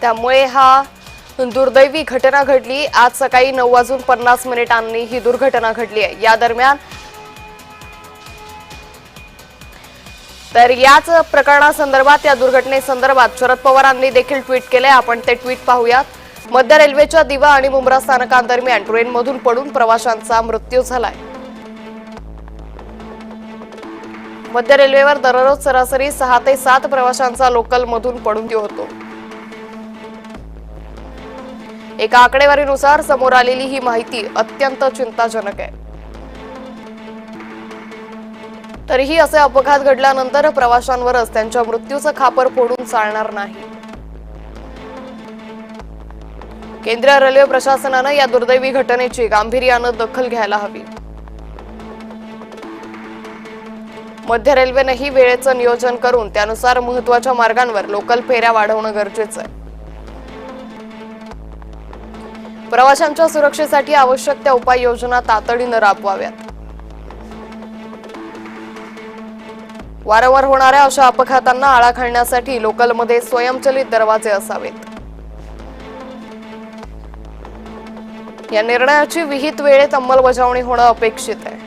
त्यामुळे हा दुर्दैवी घटना घडली. आज सकाळी नऊ वाजून पन्नास मिनिटांनी ही दुर्घटना घडली आहे. या दरम्यान तर याच प्रकरणासंदर्भात या दुर्घटनेसंदर्भात शरद पवारांनी देखील ट्विट केले आपण ते ट्विट पाहूयात. मध्य रेल्वेच्या दिवा आणि मुंब्रा स्थानकांदरम्यान ट्रेनमधून पडून प्रवाशांचा मृत्यू झालाय. मध्य रेल्वेवर दररोज सरासरी सहा ते सात प्रवाशांचा लोकलमधून पडून देऊ होतो. एका आकडेवारीनुसार समोर आलेली ही माहिती अत्यंत चिंताजनक आहे. तरीही असे अपघात घडल्यानंतर प्रवाशांवरच त्यांच्या मृत्यूचं खापर फोडून चालणार नाही. केंद्रीय रेल्वे प्रशासनानं या दुर्दैवी घटनेची गांभीर्यानं दखल घ्यायला हवी. मध्य रेल्वेनंही वेळेचं नियोजन करून त्यानुसार महत्त्वाच्या मार्गांवर लोकल फेऱ्या वाढवणं गरजेचं आहे. प्रवाशांच्या सुरक्षेसाठी आवश्यक त्या उपाययोजना तातडीनं राबवाव्यात. वारंवार होणाऱ्या अशा अपघातांना आळा घालण्यासाठी लोकलमध्ये स्वयंचलित दरवाजे असावेत. या निर्णयाची विहित वेळेत अंमलबजावणी होणं अपेक्षित आहे.